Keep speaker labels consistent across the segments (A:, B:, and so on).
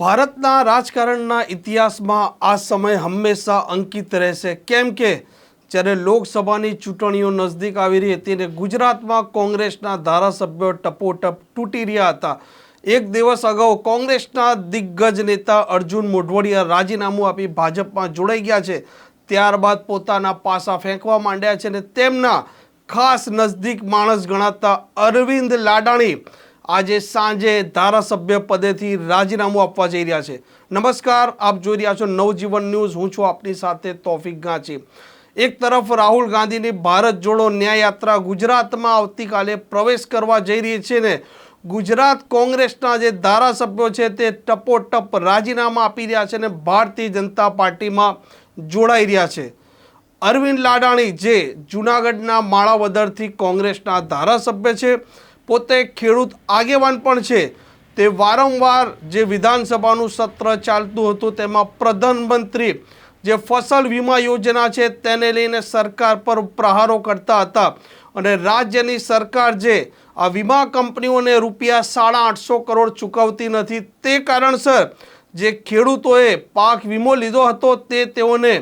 A: ભારતના રાજકારણના ઇતિહાસમાં આ સમય હંમેશા અંકિત રહેશે. કેમ કે જ્યારે લોકસભાની ચૂંટણીઓ નજદીક આવી રહી હતી ને ગુજરાતમાં કોંગ્રેસના ધારાસભ્યો ટપોટપ તૂટી રહ્યા હતા, એક દિવસ અગાઉ કોંગ્રેસના દિગ્ગજ નેતા અર્જુન મોઢવાડિયા રાજીનામું આપી ભાજપમાં જોડાઈ ગયા છે. ત્યારબાદ પોતાના પાસા ફેંકવા માંડ્યા છે ને તેમના ખાસ નજદીક માણસ ગણાતા અરવિંદ લાડાણી આજે સાંજે ધારાસભ્ય પદેથી રાજીનામું આપવા જઈ રહ્યા છે. નમસ્કાર, આપ જોઈ રહ્યા છો નવજીવન ન્યૂઝ. હું છું આપની સાથે તોફિક ગાંચી. એક તરફ રાહુલ ગાંધીની ભારત જોડો ન્યાય યાત્રા ગુજરાતમાં આવતીકાલે પ્રવેશ કરવા જઈ રહી છે ને, ગુજરાત કોંગ્રેસના જે ધારાસભ્યો છે તે ટપોટપ રાજીનામા આપી રહ્યા છે ને ભારતીય જનતા પાર્ટીમાં જોડાઈ રહ્યા છે. અરવિંદ લાડાણી જે જૂનાગઢના માળાવદરથી કોંગ્રેસના ધારાસભ્ય છે પોતે ખેડૂત આગેવાન પણ છે. તે વારંવાર જે વિધાનસભાનું સત્ર ચાલતું હતું, તેમાં પ્રધાનમંત્રી જે ફસલ વીમા યોજના છે, તેને લઈને સરકાર પર પ્રહારો કરતા હતા. અને રાજ્યની સરકાર જે આ વીમા કંપનીઓને રૂપિયા સાડા આઠસો કરોડ ચૂકવતી નથી, તે કારણસર જે ખેડૂતોએ પાક વીમો લીધો હતો, તે તેઓને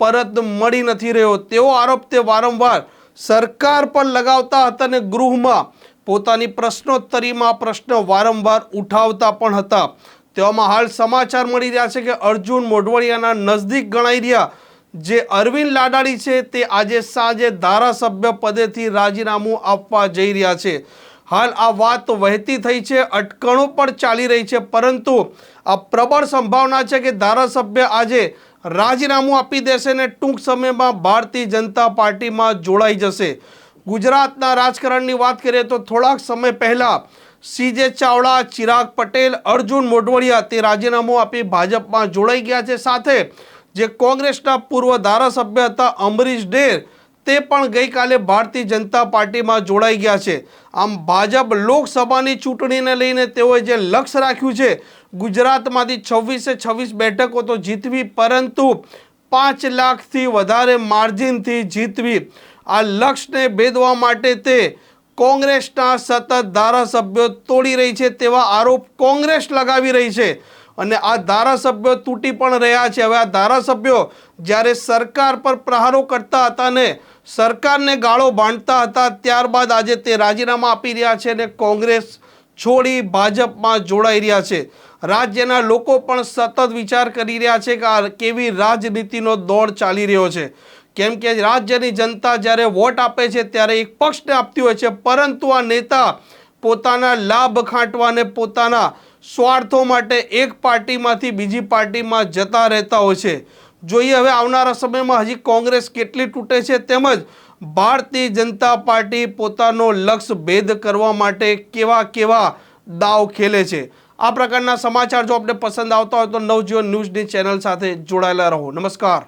A: પરત મળી નથી રહ્યો. તેવો આરોપ તે વારંવાર સરકાર પર લગાવતા હતા અને ગૃહમાં પોતાની પ્રશ્નોત્તરીમાં પ્રશ્ન વારંવાર ઉઠાવતા પણ હતા. તેવામાં હાલ સમાચાર મળી રહ્યા છે કે અર્જુન મોઢવાડિયાના નજદીક ગણાઈ રહ્યા. જે અરવિંદ લાડાણી છે તે આજે સાંજે ધારાસભ્ય પદેથી રાજીનામું આપવા જઈ રહ્યા છે. હાલ આ વાત વહેતી થઈ છે, અટકણો પણ ચાલી રહી છે, પરંતુ આ પ્રબળ સંભાવના છે કે ધારાસભ્ય આજે રાજીનામું આપી દેશે ને ટૂંક સમયમાં ભારતીય જનતા પાર્ટીમાં જોડાઈ જશે. ગુજરાતના રાજકારણની વાત કરીએ તો થોડાક સમય પહેલાં સીજે ચાવડા, ચિરાગ પટેલ, અર્જુન મોઢવડિયા તે રાજીનામું આપી ભાજપમાં જોડાઈ ગયા છે. સાથે જે કોંગ્રેસના પૂર્વ ધારાસભ્ય હતા અમરીશ ડેર, તે પણ ગઈકાલે ભારતીય જનતા પાર્ટીમાં જોડાઈ ગયા છે. આમ ભાજપ લોકસભાની ચૂંટણીને લઈને તેઓએ જે લક્ષ્ય રાખ્યું છે, ગુજરાતમાંથી છવ્વીસે છવ્વીસ બેઠકો તો જીતવી, પરંતુ પાંચ લાખથી વધારે માર્જિનથી જીતવી. આ લક્ષ્યને ભેદવા માટે તે કોંગ્રેસના સતત ધારાસભ્યો તોડી રહી છે તેવા આરોપ કોંગ્રેસ લગાવી રહી છે. અને આ ધારાસભ્યો તૂટી પણ રહ્યા છે. હવે આ ધારાસભ્યો જ્યારે સરકાર પર પ્રહારો કરતા હતા ને સરકારને ગાળો બાંધતા હતા, ત્યારબાદ આજે તે રાજીનામા આપી રહ્યા છે અને કોંગ્રેસ છોડી ભાજપમાં જોડાઈ રહ્યા છે. રાજ્યના લોકો પણ સતત વિચાર કરી રહ્યા છે કે આ કેવી રાજનીતિનો દોડ ચાલી રહ્યો છે. કેમ કે રાજ્યની જનતા જ્યારે વોટ આપે છે ત્યારે એક પક્ષને આપતી હોય છે, પરંતુ આ નેતા પોતાના લાભ ખાંટવાને પોતાના સ્વાર્થો માટે એક પાર્ટીમાંથી બીજી પાર્ટીમાં જતા રહેતા હોય છે. જોઈએ હવે આવનારા સમયમાં હજી કોંગ્રેસ કેટલી તૂટે છે તેમજ ભારતીય જનતા પાર્ટી પોતાનો લક્ષ્ય ભેદ કરવા માટે કેવા કેવા દાવ ખેલે છે. આ પ્રકારના સમાચાર જો આપને પસંદ આવતા હોય તો નવજીવન ન્યૂઝની ચેનલ સાથે જોડાયેલા રહો. નમસ્કાર.